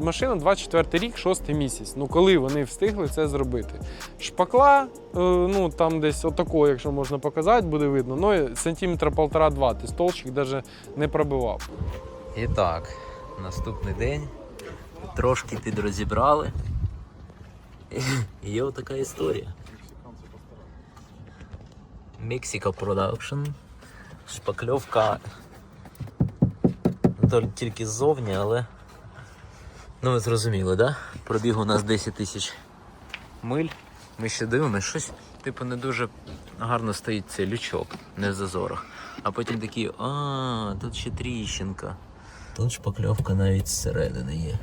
Машина 24 рік, 6 місяць. Ну коли вони встигли це зробити? Шпакла, е, ну там десь отако, якщо можна показати, буде видно. Ну сантиметра полтора-два. Ти столчик навіть не пробивав. І так, наступний день. Трошки підрозібрали. Є отака історія. Mexico Production. Шпакльовка. Тільки ззовні, але. Ну ви зрозуміли, да? Пробіг у нас 10 тисяч миль. Ми ще дивимося, щось, типу, не дуже гарно стоїть цей лючок, не в зазорах. А потім такі, а, тут ще тріщинка. Тут шпакльовка навіть зсередини є.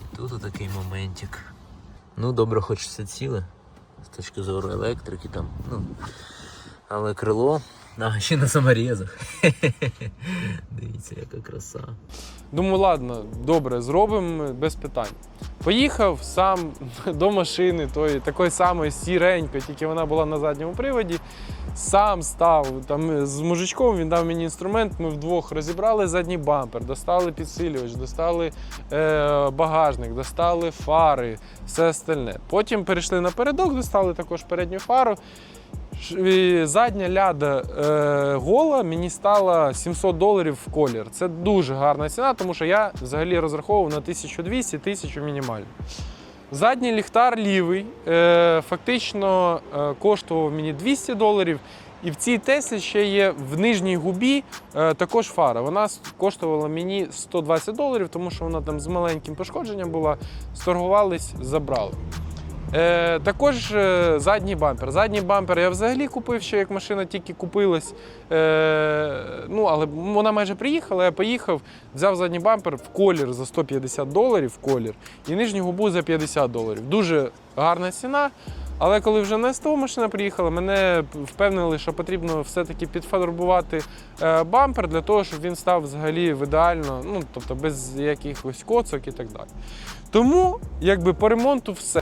І тут отакий моментик. Ну, добре, хоч все ціле. З точки зору електрики там. Ну. Але крило. А, ще на саморезах. Дивіться, яка краса. Думаю, ладно, добре, зробимо без питань. Поїхав сам до машини, тої такої самої сіренької, тільки вона була на задньому приводі. Сам став там з мужичком, він дав мені інструмент. Ми вдвох розібрали задній бампер, достали підсилювач, достали е, багажник, достали фари, все остальне. Потім перейшли на передок, достали також передню фару. Задня ляда е, гола мені стала 700 доларів в колір. Це дуже гарна ціна, тому що я взагалі розраховував на 1200-1000 мінімально. Задній ліхтар лівий е, фактично е, коштував мені 200 доларів. І в цій Теслі ще є в нижній губі е, також фара. Вона коштувала мені 120 доларів, тому що вона там з маленьким пошкодженням була. Сторгувались, забрали. Е, також е, задній бампер. Задній бампер я взагалі купив ще як машина тільки купилась. Е, ну, але вона майже приїхала, я поїхав, взяв задній бампер в колір за 150 доларів в колір і нижню губу за 50 доларів. Дуже гарна ціна. Але коли вже на СТО машина приїхала, мене впевнили, що потрібно все-таки підфарбувати е, бампер для того, щоб він став взагалі в ідеально, ну тобто без якихось коцок і так далі. Тому, якби по ремонту все.